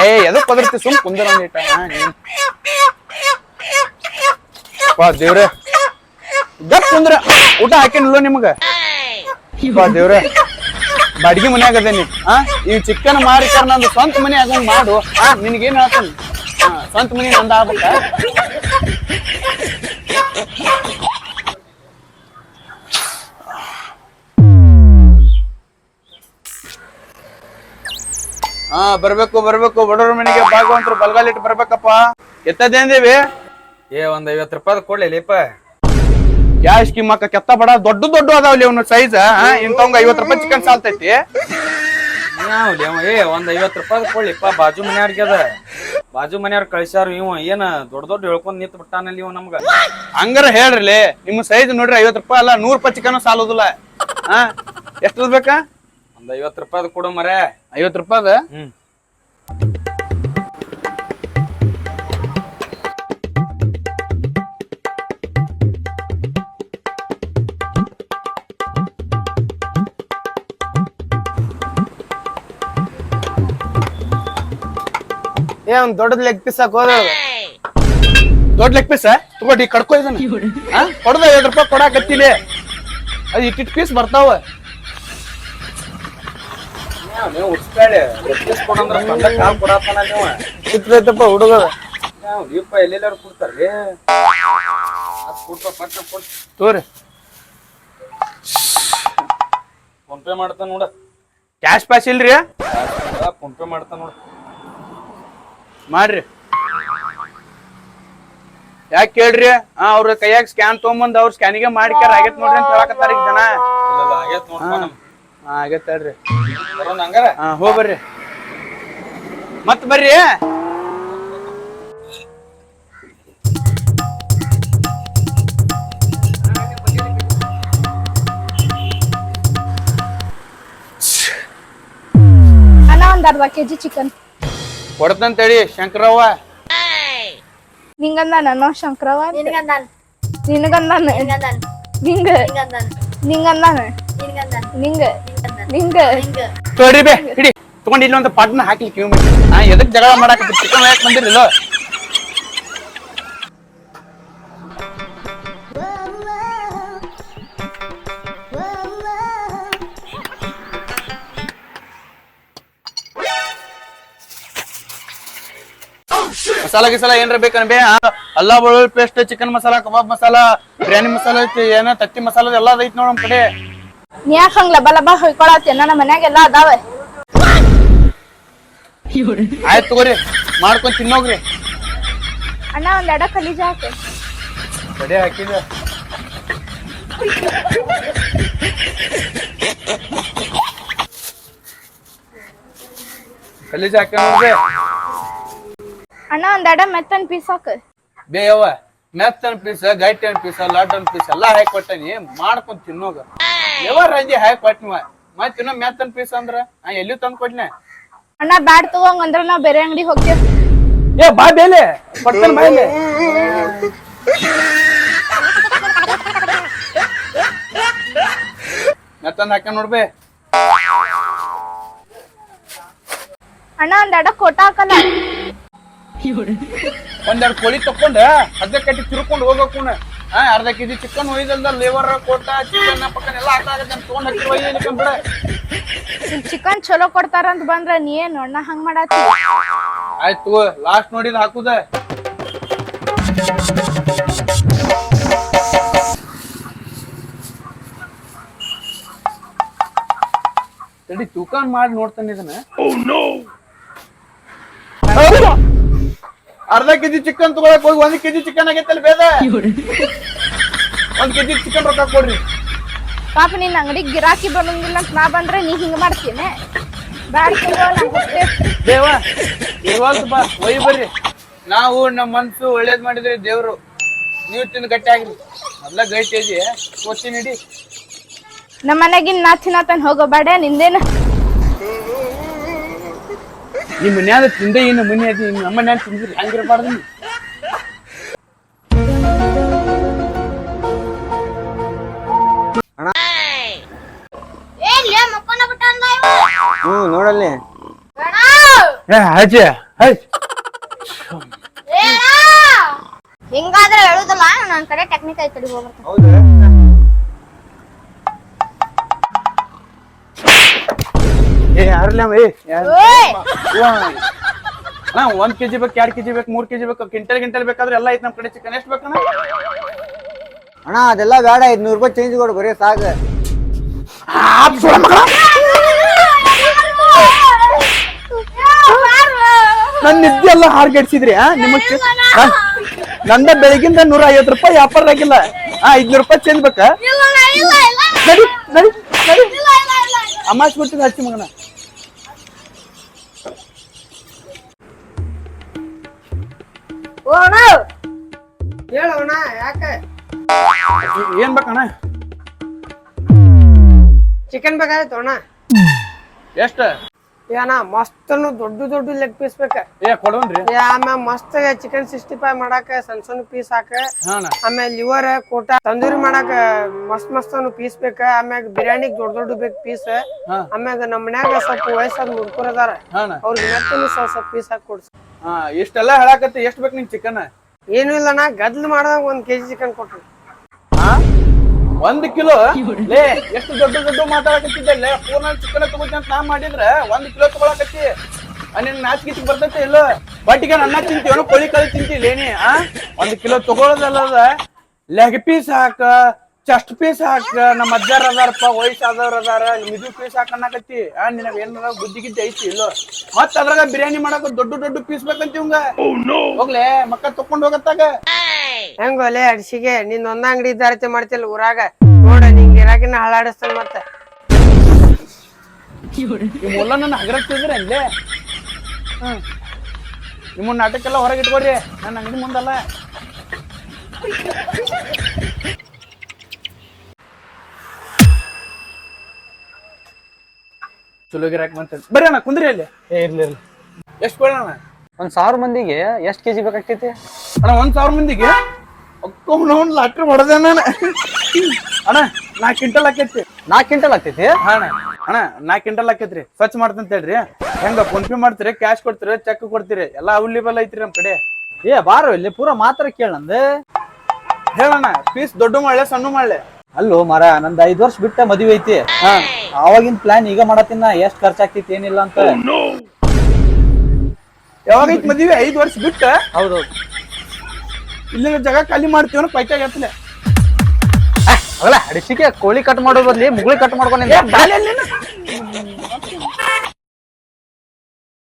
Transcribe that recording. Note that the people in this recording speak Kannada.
ಏ ಎದಕ್ ಪದರ್ತಿ? ಸುಮ್ ಕುಂದರ ಒಂದಿಟ ಬಾ ದೇವ್ರೆ. ಗಪ್ ಕುಂದ್ರ. ಊಟ ಹಾಕಿನಿಲ್ಲ ನಿಮಗ? ಬಾ ದೇವ್ರೆ. ಬಾಡಿಗೆ ಮನ್ಯಾಗ ಅದೇನಿ ಆ ಈ ಚಿಕ್ಕನ್ ಮಾರಿಕರ್ ನಂದು ಸ್ವಂತ ಮನೆ ಆಗಂಗ್ ಮಾಡು. ಆ ನಿನಗೇನ್ ಹೇಳ್ತಾನೆ? ಸ್ವಂತ ಮನೆ ನಂದ ಆಗ್ಬೇಕ? ಹಾ, ಬರ್ಬೇಕು ಬರ್ಬೇಕು. ಬಡವ್ರ ಮನೆಗೆ ಭಾಗವಂತರು ಬಲ್ಗಾಲಿಟ್ಟು ಬರ್ಬೇಕಪ್ಪ. ಎತ್ತದೇಂದೇವಿ ಏ, ಒಂದ್ ಐವತ್ ರೂಪಾಯಿ ಕೊಡ್ಲಿ ಲೀಪ. ಸ್ಕೀಮ್ ಹಾಕ ಕೆತ್ತ ಬಡ. ದೊಡ್ಡ ದೊಡ್ಡ ಅದಾವಲ್ಲಿ ಅವನು ಸೈಜ್ ಇಂಥವಂಗ ಐವತ್ ರೂಪಾಯಿ ಚಿಕನ್ ಸಾಲ್ತೈತಿ ಏ, ಒಂದ್ ಐವತ್ ರೂಪಾಯಿ ಕೊಡ್ಲಿಪ್ಪ. ಬಾಜು ಮನ್ಯಾರ್ಗೆ ಅದ. ಬಾಜು ಮನ್ಯಾರ್ ಕಳ್ಸ್ಯಾರ ಇವ. ಏನ ದೊಡ್ಡ ದೊಡ್ಡ ಹೇಳ್ಕೊಂಡ್ ನಿಂತ್ ಬಿಟ್ಟಾನಲ್ಲಿ ಇವ ನಮ್ಗ. ಹಂಗಾರ ಹೇಳ್ರಿ ನಿಮ್ಮ ಸೈಜ್ ನೋಡ್ರಿ ಐವತ್ ರೂಪಾಯಿ ಅಲ್ಲ, ನೂರ್ ರೂಪಾಯಿ ಚಿಕನ್ ಸಾಲೋದಿಲ್ಲ. ಹಾ ಎಷ್ಟು ಬೇಕಾ? ಒಂದ್ ಐವತ್ ರೂಪಾಯಿ ಕೊಡು ಮರೆ. ಐವತ್ ರೂಪಾಯ್ದು? ಹ್ಮ್. ಏ ಒಂದ್ ದೊಡ್ಡದ್ ಲೆಗ್ ಪೀಸ್ ಹಾಕೋದ ದೊಡ್ಡ ಲೆಗ್ ಪೀಸ್ ತಗೊಳ್ಳಿ ಕಡ್ಕೊ ಇದನ್ನ. ಹಾ ಕೊಡದ ಐವತ್ ರೂಪಾಯಿ ಕೊಡಕತ್ತೀನಿ. ಅದು ಇಟ್ಟಿಟ್ ಪೀಸ್ ಬರ್ತಾವ. ನೀವು ಕಾಲ್ ಕೊಡತ್ತಾನ ದೀಪ ಎಲ್ಲೆಲ್ಲಾರು ಕೊಡ್ತಾರ್ರಿ ಅದ್ ಕೊಡ್ಪ ಪಟ್ಟ ಕೊಡ್. ತೋರಿ. ಫೋನ್ ಪೇ ಮಾಡ್ತಾನ ನೋಡ. ಕ್ಯಾಶ್ ಪ್ಯಾಶ್ ಇಲ್ರಿ? ಫೋನ್ ಪೇ ಮಾಡ್ತಾನ ನೋಡ. ಮಾಡ್ರಿ. ಯಾಕೆ ಕೇಳ್ರಿ? ಹಾ ಅವ್ರ ಕೈಯಾಗ ಸ್ಕ್ಯಾನ್ ತೊಗೊಂಬಂದ್ ಅವ್ರ ಸ್ಕ್ಯಾನಿಗೆ ಮಾಡಿಕಾರ ಆಗೇತ್ ನೋಡ್ರಿ ಅಂತ ಹೇಳಕತ್ತಾರ ಈಗ ಜನ. ಇಲ್ಲ ಇಲ್ಲ ಆಗೈತ್ ನೋಡ್ಪ ನಮ್ ಹಾ ಆಗೈತ್ ಹೇಳ್ರಿ ಬರೋಣ ಹಂಗಾರ? ಹಾ ಹೋಗ್ ಬರ್ರಿ. ಮತ್ ಬರ್ರಿ. ಅಣ್ಣ ಒಂದ್ ಅರ್ಧ ಕೆಜಿ ಚಿಕನ್ ಕೊಡ್ತಂತೇಳಿ ಶಂಕರವ್ವ. ನಿಂಗಂದ ನಾನು ಶಂಕರವ ನಿನಗಂದಾನ. ನಿನಗಂದಾನ? ನಿಂಗ ನಿಂಗಂದಾನ? ನಿಂಗ. ನಿಂಗ. ತೋರಿ ಬೇ ಹಿಡಿ. ತಗೊಂಡ್ ಇಲ್ಲಿ ಒಂದು ಪಟ್ನ ಹಾಕಿ ಕ್ಯೂ ಮಾಡಿ. ಹಾ ಎದಕ್ ಜಗಳ ಮಾಡಕ್ ಚಿಕನ್ ಯಾಕೆ ಬಂದಿರಲಿಲ್ಲ? ಮಸಾಲ ಗಿಸಾಲ ಏನ್ರ ಬೇಕನ್ ಬೇ? ಆ, ಅಲ್ಲಾ ಬೆಳ್ಳುಳ್ಳಿ paste chicken masala kebab masala biryani masala ಏನ ತತ್ತಿ ಮಸಾಲ ಎಲ್ಲ ಐತಿ ನೋಡ್ ನಮ್ ಕಡೆ. ನೀ ಯಾಕ ಹಂಗ್ ಲಬ ಲಬ ಹೊಯ್ಕೊಳತ್ತೆ ನನ್ನ ಮನ್ಯಾಗ ಎಲ್ಲಾ ಅದಾವ. ಆಯ್ತು ತಗೋರಿ ಮಾಡ್ಕೊಂಡ್ ತಿನ್ನೋಗ್ರಿ. ಅಣ್ಣ ಒಂದ್ ಎಡ ಕಲೀಜ ಹಾಕಿ. ಕಡೆ ಹಾಕಿದ. ಕಲೀಜ ಹಾಕಿ ನೋಡ್ರಿ. ಅಣ್ಣ ಒಂದ್ ಎಡ ಮೆತ್ತನ್ ಪೀಸ್ ಹಾಕ. ಬೇಯವ್ವ ಮೆತ್ತನ್ ಪೀಸ್ ಗೈಟನ್ ಪೀಸ್ ಲಾಟನ್ ಪೀಸ್ ಎಲ್ಲಾ ಹಾಕಿ ಕೊಟ್ಟನಿ ಮಾಡ್ಕೊಂಡ್ ತಿನ್ನೋಗ. ಯಾವ ರಂಜಿ ಹಾಕಿ ಕೊಟ್ಟಿವ ಮತ್ ಇನ್ನೂ ಮೆತ್ತನ್ ಪೀಸ್ ಅಂದ್ರ? ನಾ ಎಲ್ಲಿ ತಂದ್ ಕೊಟ್ನೆ. ಅಣ್ಣ ಬ್ಯಾಟ್ ತಗೋಂಗ್ ಅಂದ್ರ ನಾವ್ ಬೇರೆ ಅಂಗಡಿ ಹೋಗ್ತೇವ್. ಏ ಬಾ ಬೇಲೆ. ಕೊಡ್ತೇನೆ ಮೆತ್ತನ್ ಹಾಕ ನೋಡ್ಬೇ ಅಣ್ಣ ಒಂದ್ ಎಡ ಕೋಟ ಹಾಕಲ್ಲ. ಒಂದೆರಡು ಕೋಳಿ ತಕೊಂಡ ಅರ್ಧ ಕಟ್ಟಿ ತಿರ್ಕೊಂಡು ಹೋಗಕ್ಕೂನ. ಹಾ ಅರ್ಧ ಕೆಜಿ ಚಿಕನ್ ಒಯ್ದಲ್ದ ಲೇವರ್ ಕೊಟ್ಟ ಚಿಕನ್ ಪಕ್ಕನ್ ಎಲ್ಲ ಹಾಕಾಗತ್ತೆ ತಗೊಂಡ್ ಹಾಕಿ ಚಿಕನ್ ಚಲೋ ಕೊಡ್ತಾರ ಅಂತ ಬಂದ್ರ ನೀ ಏನ್ ಅಣ್ಣ ಹಂಗ್ ಮಾಡಾತಿ ಆಯ್ತು ಲಾಸ್ಟ್ ನೋಡಿದ್ ಹಾಕುದ. ತಡಿ ತೂಕ ಮಾಡಿ ನೋಡ್ತಾನೆ ಇದನ್ನ. ಹೌದು. ಅರ್ಧ ಕೆಜಿ ಚಿಕನ್ ತಗೊಳಕ್ ಹೋಗಿ ಒಂದ್ ಕೆಜಿ ಚಿಕನ್ ಆಗೈತಲ್ಲ ಬೇದ ಒಂದ್ ಕೆಜಿ ಚಿಕನ್ ರೊಕ್ಕ ಕೊಡ್ರಿ. ಪಾಪ ನಿನ್ ಅಂಗಡಿ ಗಿರಾಕಿ ಬರಂಗಿಲ್ಲ ಅಂತ ನಾ ಬಂದ್ರೆ ನೀ ಹಿಂಗ್ ಮಾಡ್ತೀನಿ? ದೇವ ಬಾ ಒಯ್ ಬರ್ರಿ. ನಾವು ನಮ್ಮ ಮನ್ಸು ಒಳ್ಳೇದ್ ಮಾಡಿದ್ರಿ ದೇವ್ರು ನೀವು ತಿಂದು ಗಟ್ಟಿ ಆಗ್ರಿ. ಮೊದ್ಲ ಗಟ್ಟಿ ಐತಿ ಓದ್ತೀನಿ ನಡಿ ನಮ್ಮ ಮನೆಗಿನ್ ನಾ ತಿನ್ನತನ್ ಹೋಗೋ ಬೇಡ ನಿಂದೇನ? ನಿಮ್ ಮನ್ಯಾಗ ತಿಂದೆ ಏನು ಮನೆ ಐತಿ ನಮ್ಮ ಮನ್ಯಾಗ ತಿಂದ್ರಿ ಹಂಗಿರಬಾರ್ದು ಅಂದ ಇವ? ಹ್ಮ್ ನೋಡಲ್ಲಿ. ಏ ಅಜ್ಜಿ ಹೈ ಹಿಂಗಾದ್ರೆ ಹೇಳುದಲ್ಲ ನನ್ ಕಡೆ ಟೆಕ್ನಿಕ್ ಐತಿ ತಡಿ ಹೋಗ್ಬರ್ತೀನಿ. ಹೌದಾ. ಏ ಯಾರಲ್ಲ ಏ ಒಂದ್ ಕೆಜಿ ಬೇಕು ಎರಡ್ ಕೆಜಿ ಬೇಕು ಮೂರ್ ಕೆಜಿ ಬೇಕು ಕಿಂಟಲ್ ಗಿಂಟಲ್ ಬೇಕಾದ್ರೆ ಎಲ್ಲ ಐತ್ ನಮ್ ಕಡೆ ಚಿಕನ್ ಎಷ್ಟ್ ಬೇಕಣ್ಣ ಅಣ್ಣ? ಅದೆಲ್ಲ ಬೇಡ ಐದ್ನೂರು ರೂಪಾಯಿ ಚೇಂಜ್ ಕೊಡು ಬರೀ ಸಾಕು. ನನ್ ನಿದ್ದೆ ಎಲ್ಲ ಹಾರ್ಗೆಡ್ಸಿದ್ರಿ ನಿಮಗ್ ನಂದ ಬೆಳಗಿಂದ ನೂರ ಐವತ್ತು ರೂಪಾಯಿ ವ್ಯಾಪಾರ ಆಗಿಲ್ಲ. ಆ ಐದ್ನೂರು ರೂಪಾಯಿ ಚೇಂಜ್ ಬೇಕಾ? ನಡಿ ನಡಿ ನಡಿ. ಅಮಾಶ್ ಬಿಟ್ಟು ಹಚ್ಚಿ ಮಗನ. ಹೇಳೋಣ ಯಾಕೆ? ಏನ್ ಬೇಕಣ್ಣ? ಚಿಕನ್ ಬೇಕಾಗಿತ್ತು ಅಣ್ಣ. ಎಷ್ಟ? ಏನ ಮಸ್ತನು ದೊಡ್ಡ ದೊಡ್ಡ ಲೆಗ್ ಪೀಸ್ ಬೇಕ. ಏ ಕೊಡೋನ್ರಿ ಮಸ್ತ್ ಚಿಕನ್ ಸಿಕ್ಸ್ಟಿ ಫೈವ್ ಮಾಡಾಕ ಸಣ್ಣ ಸಣ್ಣ ಪೀಸ್ ಹಾಕ. ಆಮೇಲೆ ಲಿವರ್ ಕೋಟ ತಂದೂರಿ ಮಾಡಾಕ ಮಸ್ತ್ ಮಸ್ತ್ ಪೀಸ್ ಬೇಕ. ಆಮ್ಯಾಗ ಬಿರಿಯಾನಿ ದೊಡ್ಡ ದೊಡ್ಡ ಬೇಕು ಪೀಸ್. ಆಮ್ಯಾಗ ನಮ್ಮ ಮನ್ಯಾಗ ಸ್ವಲ್ಪ ವಯಸ್ಸಾದ ಮುಡ್ಕೊರ್ ಅದಾರ. ಅವ್ರಿಗೆ ಸ್ವಲ್ಪ ಸ್ವಲ್ಪ ಪೀಸ್ ಹಾಕಿ ಕೊಡ್ಸ. ಹಾ ಇಷ್ಟೆಲ್ಲ ಹೇಳಾಕತ್ತಿ ಎಷ್ಟ್ ಬೇಕು ನಿಮ್ ಚಿಕನ್ ಏನು ನಾ ಗದ್ಲು ಮಾಡ್ದಾಗ ಒಂದ್ ಕೆಜಿ ಚಿಕನ್ ಕೊಟ್ರಿ. ಹಾ? ಒಂದ್ ಕಿಲೋ? ಲೇ ಎಷ್ಟು ದೊಡ್ಡ ದೊಡ್ಡ ಮಾತಾಡಕತ್ತಿದ್ದೆ? ಪೂರ್ಣ ಚಿಕನ್ ತಗೋತಿ ಅಂತ ನಾ ಮಾಡಿದ್ರೆ ಒಂದ್ ಕಿಲೋ ತಗೊಳಕತ್ತಿ. ನಿನ್ ನಾಚಿಕೆ ಬರ್ತೈತೆ ಇಲ್ಲ? ಬಟ್ಟಿಗೆ ಅನ್ನ ತಿಂತೀವನು ಕೋಳಿ ಕಳಿ ತಿಂತಿಲ್ಲ ಲೇನಿ ಆ? ಒಂದ್ ಕಿಲೋ ತಗೊಳೋದಲ್ಲದ? ಲೆಗ್ ಪೀಸ್ ಹಾಕ. ಚೆಸ್ಟ್ ಪೀಸ್ ಹಾಕ ನಮ್ಮ ಅಜ್ಜಾರ ಅದಾರಪ್ಪ ವಯಸ್ಸಾದವ್ರ ಅದಾರ ಮಿದು ಪೀಸ್ ಹಾಕ ಅನ್ನಕತ್ತಿ ಆ ನಿನಗ ಏನಾರ ಬುದ್ಧಿ ಗಿದ್ದಿ ಐತಿ ಇಲ್ಲೋ. ಮತ್ತ ಅದ್ರಾಗ ಬಿರಿಯಾನಿ ಮಾಡಕ ದೊಡ್ಡ ದೊಡ್ಡ ಪೀಸ್ ಬೇಕಂತ ಇವಂಗ. ಹೋಗ್ಲೆ ಮಕ್ಕ ತಕೊಂಡ್ ಹೋಗತ್ತಾಗ. ಹೆಂಗೋಲೆ ಅಡ್ಸಿಗೆ ನಿನ್ ಒಂದ ಅಂಗಡಿ ದಾರತೆ ಮಾಡ್ತಿಲ್ಲ ಊರಾಗ. ನೋಡ ನಿಂಗೆ ಇರಾಕಿನ ಹಳಾಡಿಸ್ತಾನ ಮತ್ತೆ. ಈ ಮುಲ್ಲ ನನ್ನ ಹಗರಕ್ತಿದ್ರೆ ಅಲ್ಲೇ. ಹ್ಮ್ ನಿಮ್ಮ ನಾಟಕ ಎಲ್ಲ ಹೊರಗೆ ಇಟ್ಕೊಡ್ರಿ. ನನ್ನ ಅಂಗಡಿ ಮುಂದಲ್ಲ. ಚಲೋ ಗಿರಾಕ್ ಬಂತ ಬರ್ರಿ ಅಣ್ಣ ಕುಂದ್ರಿ ಅಲ್ಲಿ. ಇರ್ಲಿ ಇರ್ಲಿ. ಎಷ್ಟು ಕೊಡೋಣ ಒಂದ್ ಸಾವಿರ ಮಂದಿಗೆ ಎಷ್ಟ್ ಕೆಜಿ ಬೇಕಾಗ್ತೈತಿ? ಅಣ್ಣ ಒಂದ್ ಸಾವಿರ ಮಂದಿಗೆ? ಒಂದು ಲಾಟ್ರಿ ಹೊಡೆದೆ ನಾನು. ಅಣ್ಣ ನಾಲ್ಕು ಕ್ವಿಂಟಲ್ ಆಕೈತಿ ನಾಲ್ಕು ಕ್ವಿಂಟಲ್ ಆಗ್ತೈತಿ ಹಾ ಅಣ್ಣ. ಅಣ್ಣ ನಾಲ್ಕು ಕ್ವಿಂಟಲ್ ಆಕೈತ್ರಿ ಸ್ವಚ್ಛ ಮಾಡ್ತಂತ ಹೇಳ್ರಿ ಹೆಂಗ ಫೋನ್ ಪೇ ಮಾಡ್ತೀರಿ ಕ್ಯಾಶ್ ಕೊಡ್ತೀರಿ ಚೆಕ್ ಕೊಡ್ತೀರಿ ಎಲ್ಲ ಅವೈಲೇಬಲ್ ಐತ್ರಿ ನಮ್ ಕಡೆ. ಏ ಬಾರೋ ಇಲ್ಲಿ ಪೂರಾ ಮಾತ್ರ ಕೇಳಂದ ಹೇಳಣ್ಣ ಪೀಸ್ ದೊಡ್ಡ ಮಾಡ್ಲೆ ಸಣ್ಣ ಮಾಡ್ಲೆ ಅಲ್ಲೋ ಮರ ನಂದ್ ಐದ್ ವರ್ಷ ಬಿಟ್ಟ ಮದುವೆ ಐತಿ. ಹಾ. ಅವಾಗಿನ ಪ್ಲಾನ್ ಈಗ ಮಾಡತ್ತಿನ ಎಷ್ಟ್ ಖರ್ಚಾಗ್ತಿತ್ತು ಏನಿಲ್ಲ ಅಂತ. ಯಾವಾಗ ಐತ್ ಮದ್ವಿ ಐದ್ ವರ್ಷ ಬಿಟ್ಟ? ಹೌದು ಇಲ್ಲಿನ ಜಾಗ ಖಾಲಿ ಮಾಡ್ತೀವನ ಪೈಕಾಗ ಎತ್ತಲೆ ಅಲ್ಲ ಅಡಿಸಿಕೆ ಕೋಳಿ ಕಟ್ ಮಾಡೋ ಬದ್ಲಿ ಮುಗುಳಿ ಕಟ್ ಮಾಡ್ಕೊಂಡಿದ್ದೆ